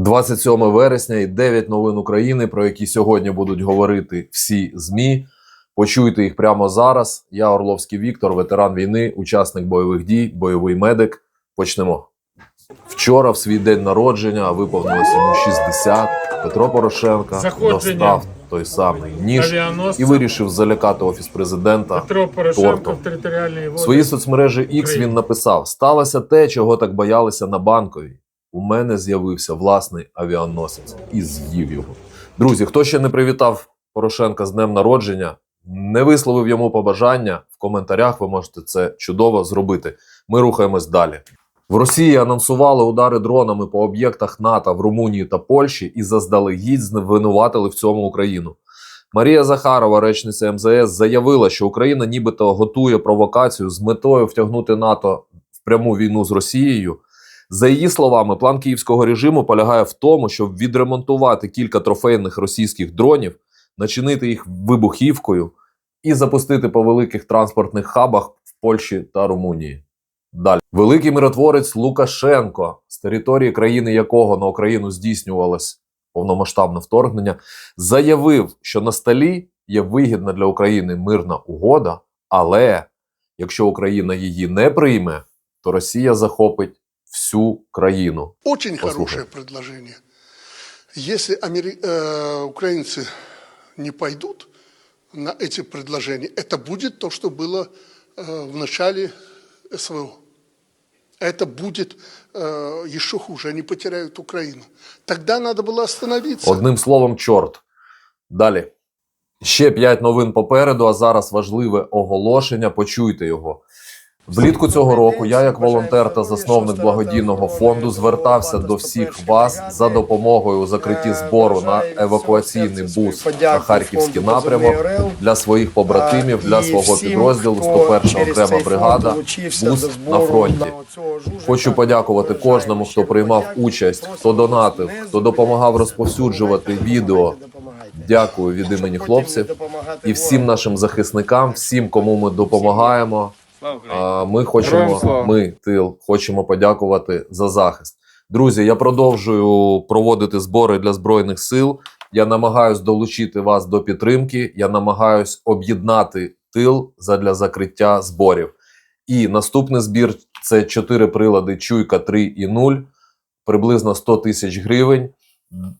27 вересня і 9 новин України, про які сьогодні будуть говорити всі ЗМІ. Почуйте їх прямо зараз. Я Орловський Віктор, ветеран війни, учасник бойових дій, бойовий медик. Почнемо. Вчора, в свій день народження, виповнилося йому 60. Петро Порошенко достав той самий ніж і вирішив залякати офіс президента. Петро Порошенко тортом. в територіальній В воді. своїй соцмережі X він написав: сталося те, чого так боялися на банковій. У мене з'явився власний авіаносець і з'їв його. Друзі, хто ще не привітав Порошенка з днем народження, не висловив йому побажання в коментарях. Ви можете це чудово зробити. Ми рухаємось далі. В Росії анонсували удари дронами по об'єктах НАТО в Румунії та Польщі і заздалегідь звинуватили в цьому Україну. Марія Захарова, речниця МЗС, заявила, що Україна нібито готує провокацію з метою втягнути НАТО в пряму війну з Росією. За її словами, план київського режиму полягає в тому, щоб відремонтувати кілька трофейних російських дронів, начинити їх вибухівкою і запустити по великих транспортних хабах в Польщі та Румунії. Далі великий миротворець Лукашенко, з території країни якого на Україну здійснювалось повномасштабне вторгнення, заявив, що на столі є вигідна для України мирна угода, але якщо Україна її не прийме, то Росія захопить всю країну. Очень Послушай. хорошее предложение. Если амери- э, украинцы не пойдут на эти предложения, это будет то, что было э, в начале СВО. Это будет э, еще хуже. Они потеряют Украину. Тогда надо было остановиться. Одним словом, чорт. Далі. Ще п'ять новин попереду, а зараз важливе оголошення. Почуйте його. Влітку цього року я, як волонтер та засновник благодійного фонду, звертався до всіх вас за допомогою у закритті збору на евакуаційний бус на харківський напрямок для своїх побратимів, для свого підрозділу 101 окрема бригада. Бус на фронті. Хочу подякувати кожному, хто приймав участь, хто донатив, хто допомагав розповсюджувати відео. Дякую від імені хлопців і всім нашим захисникам, всім, кому ми допомагаємо. А, Ми хочемо, слава. ми тил, хочемо подякувати за захист. Друзі, я продовжую проводити збори для збройних сил. Я намагаюсь долучити вас до підтримки. Я намагаюсь об'єднати тил задля закриття зборів. І наступний збір це 4 прилади Чуйка 3 і 0, приблизно 100 тисяч гривень.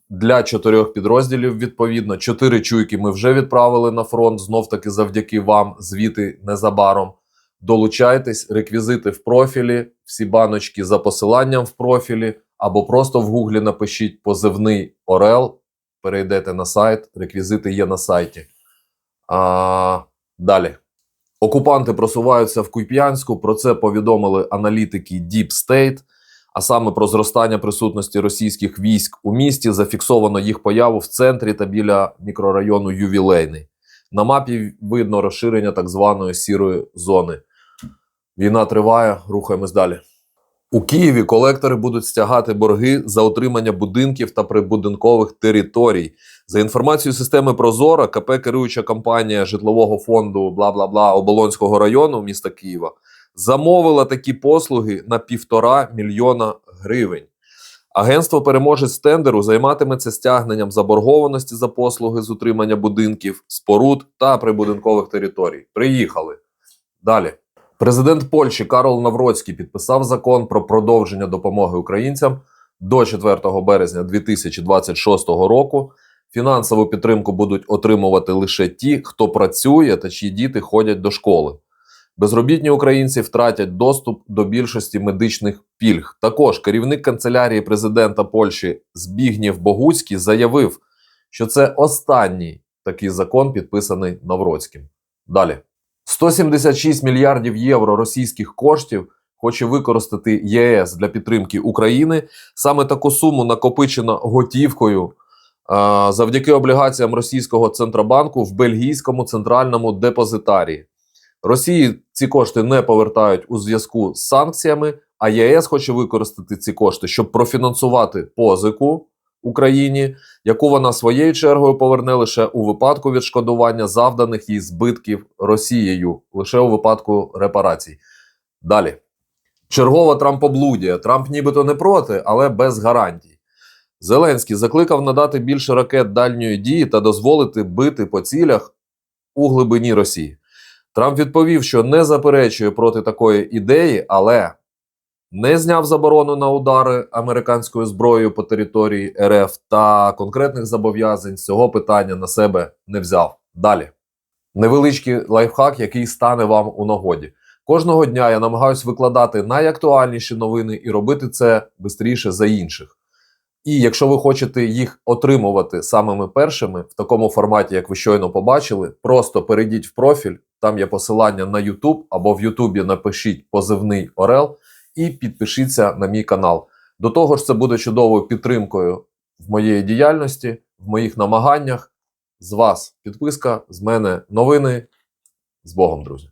Для чотирьох підрозділів, відповідно, чотири чуйки ми вже відправили на фронт. Знов таки завдяки вам, звіти незабаром. Долучайтесь, реквізити в профілі, всі баночки за посиланням в профілі, або просто в гуглі напишіть позивний Орел. Перейдете на сайт, реквізити є на сайті. А, далі. Окупанти просуваються в Куп'янську. Про це повідомили аналітики Deep State. А саме про зростання присутності російських військ у місті зафіксовано їх появу в центрі та біля мікрорайону Ювілейний. На мапі видно розширення так званої сірої зони. Війна триває, рухаємось далі. У Києві колектори будуть стягати борги за отримання будинків та прибудинкових територій. За інформацією системи Прозора, КП керуюча компанія житлового фонду бла бла бла Оболонського району міста Києва замовила такі послуги на півтора мільйона гривень. Агентство переможець тендеру займатиметься стягненням заборгованості за послуги з утримання будинків, споруд та прибудинкових територій. Приїхали. Далі. Президент Польщі Карол Навроцький підписав закон про продовження допомоги українцям до 4 березня 2026 року. Фінансову підтримку будуть отримувати лише ті, хто працює та чиї діти ходять до школи. Безробітні українці втратять доступ до більшості медичних пільг. Також керівник канцелярії президента Польщі Збігнєв Богуцький заявив, що це останній такий закон, підписаний Навроцьким. Далі 176 мільярдів євро російських коштів хоче використати ЄС для підтримки України. Саме таку суму накопичено готівкою завдяки облігаціям російського центробанку в бельгійському центральному депозитарії. Росії ці кошти не повертають у зв'язку з санкціями, а ЄС хоче використати ці кошти, щоб профінансувати позику Україні, яку вона своєю чергою поверне лише у випадку відшкодування завданих їй збитків Росією, лише у випадку репарацій. Далі. Чергова Трампоблудія. Трамп нібито не проти, але без гарантій. Зеленський закликав надати більше ракет дальньої дії та дозволити бити по цілях у глибині Росії. Трамп відповів, що не заперечує проти такої ідеї, але не зняв заборону на удари американською зброєю по території РФ та конкретних зобов'язань цього питання на себе не взяв. Далі невеличкий лайфхак, який стане вам у нагоді. Кожного дня я намагаюся викладати найактуальніші новини і робити це швидше за інших. І якщо ви хочете їх отримувати самими першими в такому форматі, як ви щойно побачили, просто перейдіть в профіль, там є посилання на YouTube або в YouTube напишіть позивний Орел і підпишіться на мій канал. До того ж, це буде чудовою підтримкою в моєї діяльності, в моїх намаганнях. З вас підписка, з мене новини. З Богом, друзі!